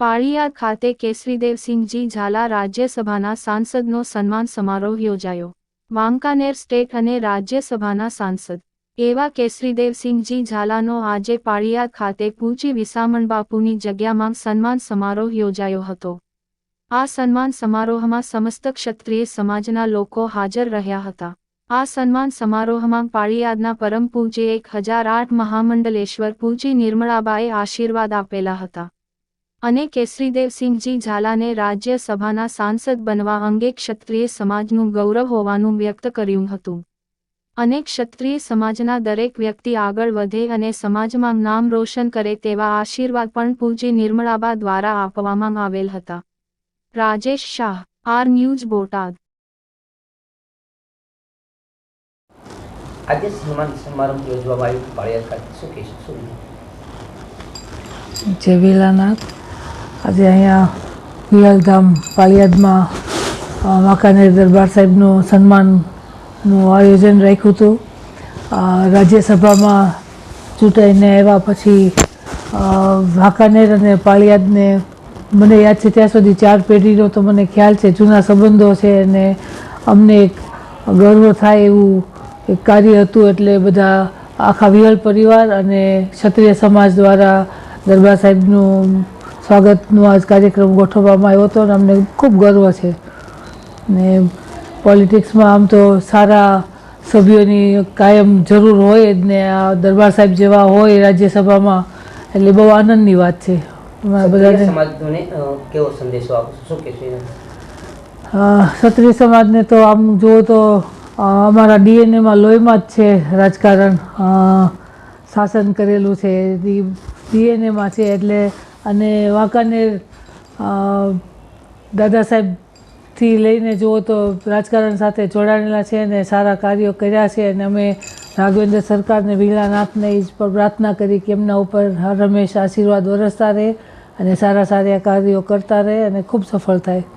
પાળિયાદ ખાતે કેસરીદેવસિંહજી ઝાલા રાજ્યસભાના સાંસદનો સન્માન સમારોહ યોજાયો. વાંકાનેર સ્ટેટ અને રાજ્યસભાના સાંસદ. એવા કેસરીદેવસિંહજી ઝાલાનો આજે પાળિયાદ ખાતે પૂંચી વિસામણ બાપુની જગ્યામાં સન્માન સમારોહ યોજાયો હતો. આ સન્માન સમારોહમાં સમસ્ત ક્ષત્રિય સમાજના લોકો હાજર રહ્યા હતા. આ સન્માન સમારોહમાં પાળિયાદના પરમ પૂજ્ય એક હજાર આઠ મહામંડલેશ્વર પૂજી નિર્મળાબાએ આશીર્વાદ આપેલા હતા. અને કેસરીદેવસિંહજી ઝાલાને રાજ્યસભાના સાંસદ બનવા અંગે ક્ષત્રિય સમાજનું ગૌરવ હોવાનું વ્યક્ત કર્યું હતું. અને ક્ષત્રિય સમાજના દરેક વ્યક્તિ આગળ વધે અને સમાજમાં નામ રોશન કરે તેવા આશીર્વાદ પણ પૂજ્ય નિર્મળાબા દ્વારા આપવામાં આવેલ હતા. Rajesh Shah R news Botad. આજે સન્માન સમારંભ યોજવામાં આવ્યું પાળિયાદ ખાતે શું કહેશો? શું જય વિલાનાથ આજે અહીંયા વિયલધામ પાળિયાદમાં વાંકાનેર દરબાર સાહેબનું સન્માનનું આયોજન રાખ્યું હતું. રાજ્યસભામાં ચૂંટાઈને આવ્યા પછી વાંકાનેર અને પાળિયાદને મને યાદ છે ત્યાં સુધી ચાર પેઢીનો તો મને ખ્યાલ છે, જૂના સંબંધો છે અને અમને એક ગર્વ થાય એવું એક કાર્ય હતું એટલે બધા આખા વિહળ પરિવાર અને ક્ષત્રિય સમાજ દ્વારા દરબાર સાહેબનું સ્વાગતનો આજ કાર્યક્રમ ગોઠવવામાં આવ્યો હતો અને અમને ખૂબ ગર્વ છે. ને પોલિટિક્સમાં આમ તો સારા સભ્યોની કાયમ જરૂર હોય જ ને આ દરબાર સાહેબ જેવા હોય રાજ્યસભામાં એટલે બહુ આનંદની વાત છે. ક્ષત્રિય બધાને કેવો સંદેશો શું સમાજને તો આમ જુઓ તો અમારા ડીએનએમાં લોહીમાં જ છે રાજકારણ. શાસન કરેલું છે. ડીએનએમાં છે એટલે અને વાંકાનેર દાદા સાહેબથી લઈને જુઓ તો રાજકારણ સાથે જોડાયેલા છે અને સારા કાર્યો કર્યા છે અને અમે રાઘવેન્દ્ર સરકારને વિલાનાથને એ પણ પ્રાર્થના કરી કે એમના ઉપર હર હંમેશા આશીર્વાદ વરસતા રહે અને સારા સારા કાર્યો કરતા રહે અને ખૂબ સફળ થાય.